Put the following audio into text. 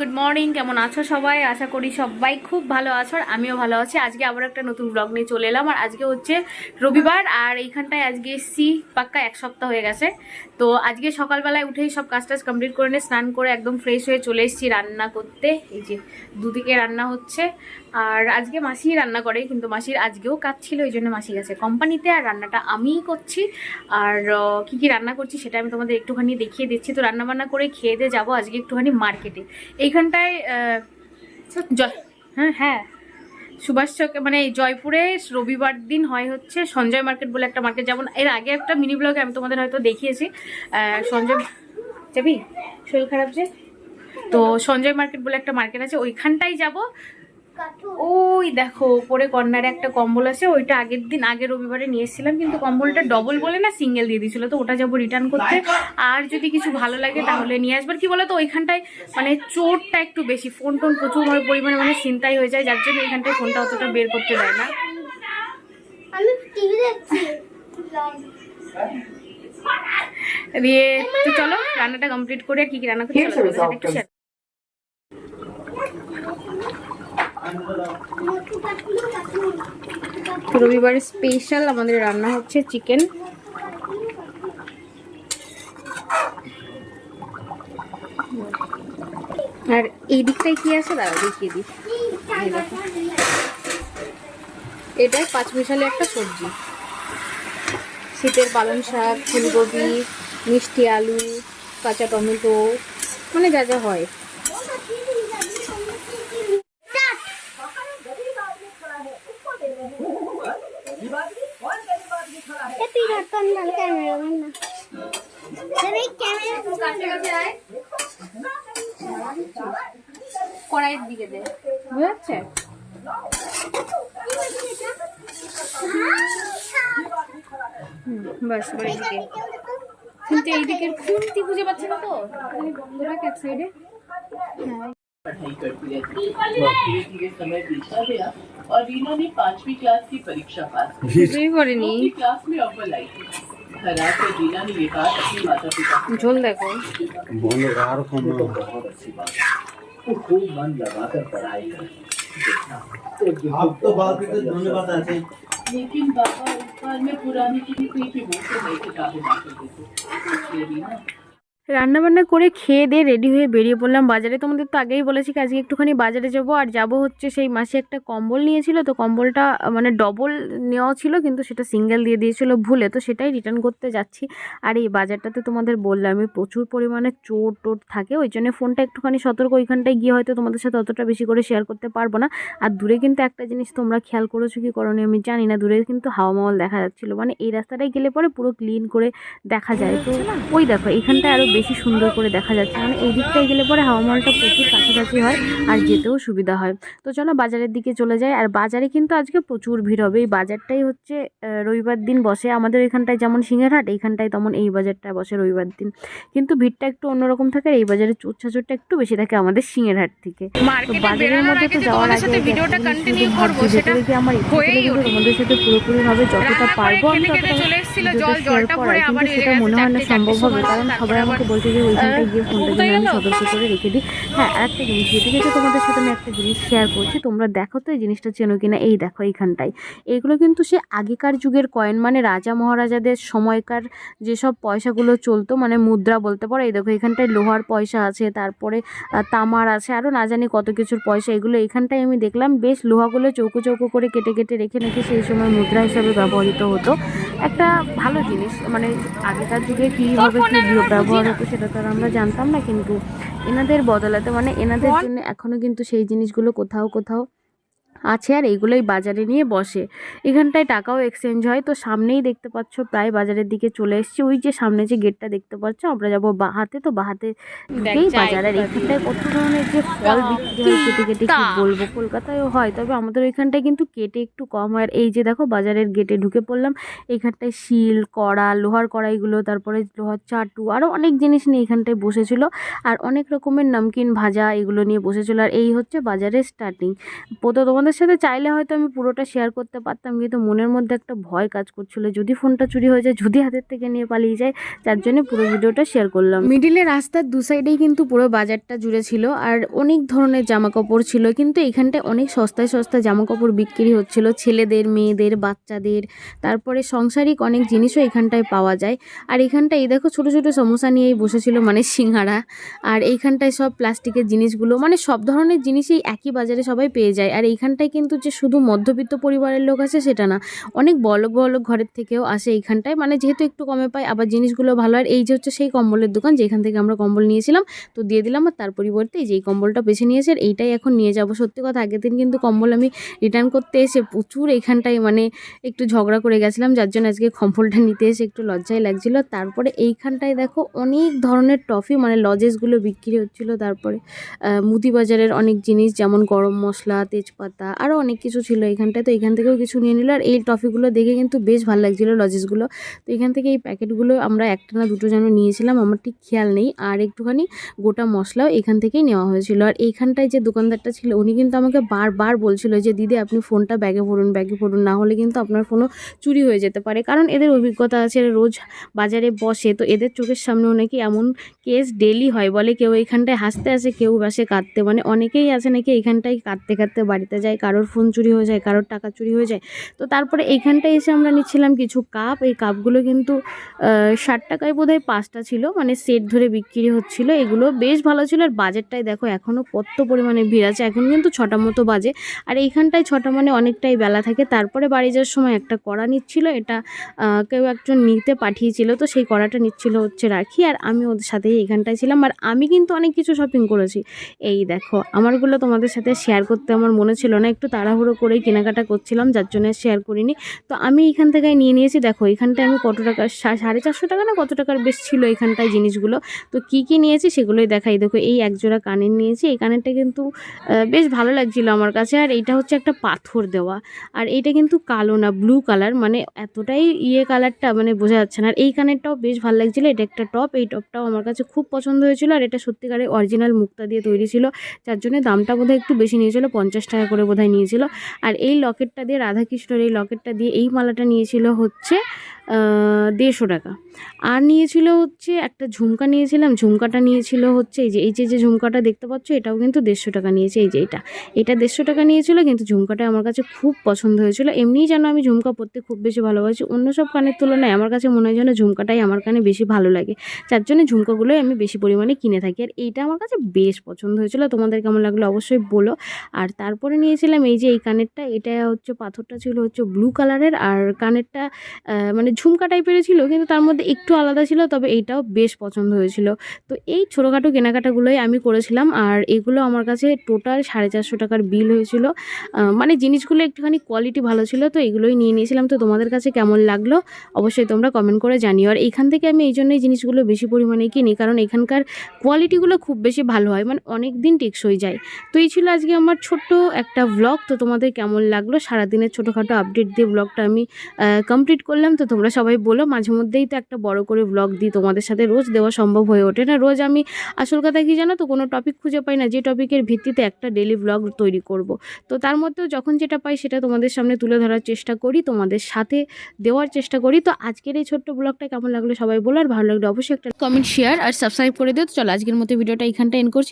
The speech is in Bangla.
গুড মর্নিং কেমন আছো সবাই? আশা করি সবাই খুব ভালো আছো আর আমিও ভালো আছি। আজকে আবার একটা নতুন ব্লগ নিয়ে চলে এলাম আর আজকে হচ্ছে রবিবার আর এইখানটায় আজকে এসছি, পাক্কা এক সপ্তাহ হয়ে গেছে। তো আজকে সকালবেলায় উঠেই সব কাজ টাজ কমপ্লিট করে নিয়ে স্নান করে একদম ফ্রেশ হয়ে চলে এসেছি রান্না করতে। এই যে দুদিকে রান্না হচ্ছে। আর আজকে মাসি রান্না করে, কিন্তু মাসির আজকেও কাজ ছিল ওই জন্য মাসি গেছে কোম্পানিতে। আর রান্নাটা আমিই করছি। আর কি কি রান্না করছি সেটা আমি তোমাদের একটুখানি দেখিয়ে দিচ্ছি। তো রান্না বান্না করে খেয়ে দিয়ে যাব আজকে একটুখানি মার্কেটে। এইখানটায় হ্যাঁ হ্যাঁ। সুভাষ চক মানে জয়পুরে রবিবার দিন হয় হচ্ছে সঞ্জয় মার্কেট বলে একটা মার্কেট। যেমন এর আগে একটা মিনি ব্লগে আমি তোমাদের হয়তো দেখিয়েছি। সঞ্জয়, যাবি? শরীর খারাপ যে? তো সঞ্জয় মার্কেট বলে একটা মার্কেট আছে, ওইখানটাই যাব। দেখো পরে কর্নারে একটা কম্বল আছে ওইটা আগের দিন আগের রবিবারে নিয়ে এসেছিলাম কিন্তু কম্বলটা ডবল বলে না সিঙ্গেল দিয়ে দিয়েছিল তো ওটা যাব রিটার্ন করতে। আর যদি কিছু ভালো লাগে তাহলে নিয়ে আসবার কি বলতো ওইখানটায় মানে চোরটা একটু বেশি ফোন টোন প্রচুর পরিমাণে মানে চিন্তাই হয়ে যায় যার জন্য এখানটায় ফোনটা অতটা বের করতে দেয় না। আমি টিভি দেখছি। দিয়ে তো চলো রান্নাটা কমপ্লিট করে আর কি কি রান্না করছি চলো তোমাদের সাথে একটু share মোটু কাটলু কাটলু তো রবিবারের স্পেশাল আমাদের রান্না হচ্ছে চিকেন। আর এই দিকটায় কি আছে? দাঁড়া দেখিয়ে দিই। এটাই পাঁচ মিশালি একটা সবজি। শীতের পালং শাক, ফুলকপি, মিষ্টি আলু, কাঁচা টমেটো মানে যা যা হয়। কড়াইয়ের দিকে দে। বাস এবার এইদিকে কিন্তু এইদিকের খুন্তি খুঁজে পাচ্ছে না তো? এক সাইডে হ্যাঁ पढ़ाई करती रहती है। तो समय देखा गया और रीना ने पांचवी क्लास की परीक्षा पास की। क्लास में अव्वल आई थी। ने ये बात अपने माता पिता झोल देखो। तो खूब मन लगाकर कर। तो बात अच्छा बात लेकिन बाबा बार पुराने कोई नहीं किताबें देते রান্না বান্না করে খেয়ে দিয়ে রেডি হয়ে বেরিয়ে পড়লাম বাজারে। তোমাদের তো আগেই বলেছি আজকে একটুখানি বাজারে যাব। আর যাব হচ্ছে সেই মাসে একটা কম্বল নিয়েছিল, তো কম্বলটা মানে ডবল নেওয়া ছিল, কিন্তু সেটা সিঙ্গেল দিয়ে দিয়েছিল ভুলে, তো সেটাই রিটার্ন করতে যাচ্ছি। আর এই বাজারটাতে তোমাদের বললাম আমি প্রচুর পরিমাণে চোর টোট থাকে, ওই জন্য ফোনটা একটুখানি সতর্ক, ওইখানটায় গিয়ে হয়তো তোমাদের সাথে অতটা বেশি করে শেয়ার করতে পারব না। আর দূরে কিন্তু একটা জিনিস তোমরা খেয়াল করেছ কি করনি, আমি জানি না, দূরে কিন্তু হাওয়া মহল দেখা যাচ্ছিল। মানে এই রাস্তাটায় গেলে পরে পুরো ক্লিন করে দেখা যায়। তো ওই দেখো, এখানটায় আরও বেশি সুন্দর করে দেখা যাচ্ছে। মানে এই দিকটায় গেলে পরে হাওয়া মহলটা প্রচুর কাছাকাছি হয় আর যেতেও সুবিধা হয়। তো চলো বাজারের দিকে চলে যাই। আর বাজারে কিন্তু আজকে প্রচুর ভিড় হবে। এই বাজারটাই হচ্ছে রবিবার দিন বসে। আমাদের এখানটায় যেমন সিংহের হাট এইখানটায় তেমন এই বাজারটায় বসে রবিবার দিন। কিন্তু ভিড়টা একটু অন্যরকম থাকে আর এই বাজারে চোরটা একটু বেশি থাকে আমাদের সিংহের হাট থেকে। তো বাজারের মধ্যে তো যাওয়ার আগে করব আমার তোমাদের সাথে পুরোপুরি ভাবে যতটা পারব আমি ততটা শেয়ার কিন্তু সেটা মনে হয় না সম্ভব হবে। কারণ সবাই আমাকে বলছে যে ওইখানটায় গিয়ে ফোনটা আমি সতর্ক করে রেখে দিই। হ্যাঁ আর একটা জিনিস যেতে যেতে তোমাদের সাথে আমি একটা জিনিস শেয়ার করছি তোমরা দেখো তো এই জিনিসটা চেনো কিনা? এই দেখো এইখানটায়। এগুলো কিন্তু সে আগেকার যুগের কয়েন মানে রাজা মহারাজাদের সময়কার যেসব পয়সাগুলো চলতো মানে মুদ্রা বলতে পারো এই দেখো এখানটায় লোহার পয়সা আছে তারপরে তামার আছে আরও না জানি কত কিছুর পয়সা এগুলো এখানটায় আমি দেখলাম বেশ লোহাগুলো চৌকো চৌকো করে কেটে কেটে রেখে নাকি সেই সময় মুদ্রা হিসাবে ব্যবহৃত হতো। একটা ভালো জিনিস মানে আগেকার যুগে কীভাবে কী ব্যবহার হতো সেটা তো আর আমরা জানতাম না কিন্তু এনাদের বদলাতে মানে এনাদের জন্য এখনও কিন্তু সেই জিনিসগুলো কোথাও কোথাও আছে আর এইগুলোই বাজারে নিয়ে বসে। এখানটায় টাকাও এক্সচেঞ্জ হয়। তো সামনেই দেখতে পাচ্ছ প্রায় বাজারের দিকে চলে এসেছি। ওই যে সামনে যে গেটটা দেখতে পাচ্ছ আমরা যাব বাহাতে তো বাহাতে ঢুকেই বাজার। আর এখানটায় কত ধরনের যে ফল বিক্রি হয় কেটে কেটে কি বলব? কলকাতায়ও হয়। তবে আমাদের ওইখানটায় কিন্তু কেটে একটু কম হয়। আর এই যে দেখো বাজারের গেটে ঢুকে পড়লাম। এইখানটায় শিল কড়া লোহার কড়াইগুলো তারপরে লোহার চাটু আরও অনেক জিনিস নিয়ে এখানটায় বসেছিল। আর অনেক রকমের নামকিন ভাজা এগুলো নিয়ে বসেছিল। আর এই হচ্ছে বাজারের স্টার্টিং তো তোমাদের তোমাদের সাথে চাইলে হয়তো আমি পুরোটা শেয়ার করতে পারতাম, কিন্তু মনের মধ্যে একটা ভয় কাজ করছিল, যদি ফোনটা চুরি হয়ে যায়, যদি হাতের থেকে নিয়ে পালিয়ে যায় যার জন্য পুরো ভিডিওটা শেয়ার করলাম। মিডিলে রাস্তার দু সাইডেই কিন্তু পুরো বাজারটা জুড়ে ছিল, আর অনেক ধরনের জামা কাপড় ছিল, কিন্তু এখানটায় অনেক সস্তায় সস্তা জামা কাপড় বিক্রি হচ্ছিল, ছেলেদের, মেয়েদের, বাচ্চাদের, তারপরে সংসারিক অনেক জিনিসও এখানটায় পাওয়া যায়। আর এখানটায়, এই দেখো ছোটো ছোটো সমস্যা নিয়েই বসেছিল মানে সিঙ্গারা, আর এইখানটায় সব প্লাস্টিকের জিনিসগুলো মানে সব ধরনের জিনিসই একই বাজারে সবাই পেয়ে যায়, আর এইখানটায় কিন্তু যে শুধু মধ্যবিত্ত পরিবারের লোক আছে সেটা না। অনেক বড়লোক বড়লোক ঘরের থেকেও আসে এইখানটায়। মানে যেহেতু একটু কমে পায়, আবার জিনিসগুলো ভালো। আর এই যে হচ্ছে সেই কম্বলের দোকান, যেখান থেকে আমরা কম্বল নিয়েছিলাম, তো দিয়ে দিলাম আর তার পরিবর্তে এই যে এই কম্বলটা বেছে নিয়েছে আর এইটাই এখন নিয়ে যাব। সত্যি কথা, আগের দিন কিন্তু কম্বল আমি রিটার্ন করতে এসে প্রচুর এইখানটায় মানে একটু ঝগড়া করে গেছিলাম, যার জন্য আজকে কম্বলটা নিতে এসে একটু লজ্জাই লাগছিল। তারপরে এইখানটায় দেখো অনেক ধরনের টফি মানে লজেসগুলো বিক্রি হচ্ছিল। তারপরে মুদি বাজারের অনেক জিনিস, যেমন গরম মশলা, তেজপাতা আরও অনেক কিছু ছিল এখানটায়। তো এখান থেকেও কিছু নিয়ে নিল। আর এই টফিগুলো দেখে কিন্তু বেশ ভালো লাগছিল লজেসগুলো। তো এখান থেকে এই প্যাকেটগুলো আমরা একটা না দুটো যেন নিয়েছিলাম, আমার ঠিক খেয়াল নেই। আর একটুখানি গোটা মশলাও এখান থেকেই নেওয়া হয়েছিল। আর এইখানটায় যে দোকানদারটা ছিল, উনি কিন্তু আমাকে বারবার বলছিল যে, দিদি, আপনি ফোনটা ব্যাগে ভরুন ব্যাগে ভরুন না হলে কিন্তু আপনার ফোনও চুরি হয়ে যেতে পারে। কারণ এদের অভিজ্ঞতা আছে রোজ বাজারে বসে। তো এদের চোখের সামনেও নাকি এমন কেস ডেলি হয় বলে কেউ এখানটায় হাসতে আসে, কেউ বাসে কাঁদতে। মানে অনেকেই আছে নাকি এইখানটায় কাঁদতে কাঁদতে বাড়িতে যায়। কারোর ফোন চুরি হয়ে যায়, কারোর টাকা চুরি হয়ে যায়। তো তারপরে এইখানটায় এসে আমরা নিচ্ছিলাম কিছু কাপ এই কাপগুলো কিন্তু ষাট টাকায় বোধহয় পাঁচটা ছিল। মানে সেট ধরে বিক্রি হচ্ছিল। এগুলো বেশ ভালো ছিল। আর বাজেটটাই দেখো এখনও কত পরিমাণে ভিড় আছে। এখন কিন্তু ছটা মতো বাজে। আর এইখানটায় ছটা মানে অনেকটাই বেলা থাকে। তারপরে বাড়ি যাওয়ার সময় একটা কড়া নিচ্ছিল। এটা কেউ একজন নিতে পাঠিয়েছিল। তো সেই কড়াটা নিচ্ছিল হচ্ছে রাখি। আর আমি ওদের সাথেই এখানটায় ছিলাম। আর আমি কিন্তু অনেক কিছু শপিং করেছি। এই দেখো, আমারগুলো তোমাদের সাথে শেয়ার করতে আমার মনে ছিল না একটু তাড়াহুড়ো করেই কেনাকাটা করছিলাম, যার জন্য শেয়ার করিনি। তো আমি এখান থেকে নিয়ে নিয়েছি। দেখো, এখানটায় আমি কত টাকা সাড়ে চারশো টাকা না কত টাকার বেশ ছিল এখানটায় জিনিসগুলো। তো কি কি নিয়েছি সেগুলোই দেখাই। দেখো, এই একজোড়া কানের নিয়েছি। এই কানেরটা কিন্তু বেশ ভালো লাগছিল আমার কাছে। আর এইটা হচ্ছে একটা পাথর দেওয়া। আর এইটা কিন্তু কালো না ব্লু কালার মানে এতটাই ইয়ে কালারটা মানে বোঝা যাচ্ছে না। আর এই কানেরটাও বেশ ভালো লাগছিল। এটা একটা টপ এই টপটাও আমার কাছে খুব পছন্দ হয়েছিল। আর এটা সত্যিকারের অরিজিনাল মুক্তা দিয়ে তৈরি ছিল, যার জন্য দামটা বোধহয় একটু বেশি নিয়েছিল, পঞ্চাশ টাকা করে বোধহয় নিয়েছিল। আর এই লকেটটা দিয়ে রাধাকৃষ্ণর এই লকেটটা দিয়ে এই মালাটা নিয়েছিল হচ্ছে দেড়শো টাকা। আর নিয়েছিল হচ্ছে, একটা ঝুমকা নিয়েছিলাম, ঝুমকাটা নিয়েছিল হচ্ছে এই যে এই যে যে ঝুমকাটা দেখতে পাচ্ছ, এটাও কিন্তু দেড়শো টাকা নিয়েছে, এই যে এটা। এটা দেড়শো টাকা নিয়েছিল, কিন্তু ঝুমকাটা আমার কাছে খুব পছন্দ হয়েছিল। এমনিই যেন আমি ঝুমকা পরতে খুব বেশি ভালোবাসি, অন্য সব কানের তুলনায় আমার কাছে মনে হয় যেন ঝুমকাটাই আমার কানে বেশি ভালো লাগে। যার জন্য ঝুমকাগুলোই আমি বেশি পরিমাণে কিনে থাকি। আর এইটা আমার কাছে বেশ পছন্দ হয়েছিল, তোমাদের কেমন লাগল অবশ্যই বলো। আর তারপরে নিয়েছিলাম এই যে, এই কানেরটা, এটা হচ্ছে পাথরটা ছিল হচ্ছে ব্লু কালারের, আর কানেরটা মানে ঝুমকা টাইপের ছিল, কিন্তু তার মধ্যে একটু আলাদা ছিল, তবে এইটাও বেশ পছন্দ হয়েছিল। তো এই ছোটোখাটো কেনাকাটাগুলোই আমি করেছিলাম, আর এগুলো আমার কাছে টোটাল সাড়ে চারশো টাকার বিল হয়েছিল। মানে জিনিসগুলো একটুখানি কোয়ালিটি ভালো ছিল, তো এগুলোই নিয়ে নিয়েছিলাম। তো তোমাদের কাছে কেমন লাগল, অবশ্যই তোমরা কমেন্ট করে জানিও। আর এখান থেকে আমি এই জন্যই জিনিসগুলো বেশি পরিমাণে কিনি, কারণ এখানকার কোয়ালিটিগুলো খুব বেশি ভালো হয় মানে অনেক দিন টেকসই যায়। তো এই ছিল আজকে আমার ছোট্ট একটা ব্লগ তো তোমাদের কেমন লাগল, সারাদিনের ছোটোখাটো আপডেট দিয়ে ব্লগটা আমি কমপ্লিট করলাম। তো তোমরা সবাই বলো। মাঝে মধ্যেই তো একটা বড় করে ব্লগ দিই, তোমাদের সাথে রোজ দেওয়া সম্ভব হয়ে ওঠে না। রোজ আমি, আসল কথা কি জানো তো, কোনো টপিক খুঁজে পাই না। যে টপিকের ভিত্তিতে একটা ডেলি ব্লগ তৈরি করব। তো তার মধ্যেও যখন যেটা পাই সেটা তোমাদের সামনে তুলে ধরার চেষ্টা করি, তোমাদের সাথে দেওয়ার চেষ্টা করি। তো আজকের এই ছোট্ট ব্লগটা কেমন লাগল সবাই বলো, আর ভালো লাগল অবশ্যই একটা কমেন্ট শেয়ার আর সাবস্ক্রাইব করে দিও। তো চলো, আজকের মতো ভিডিওটা এখানটা এন করছি।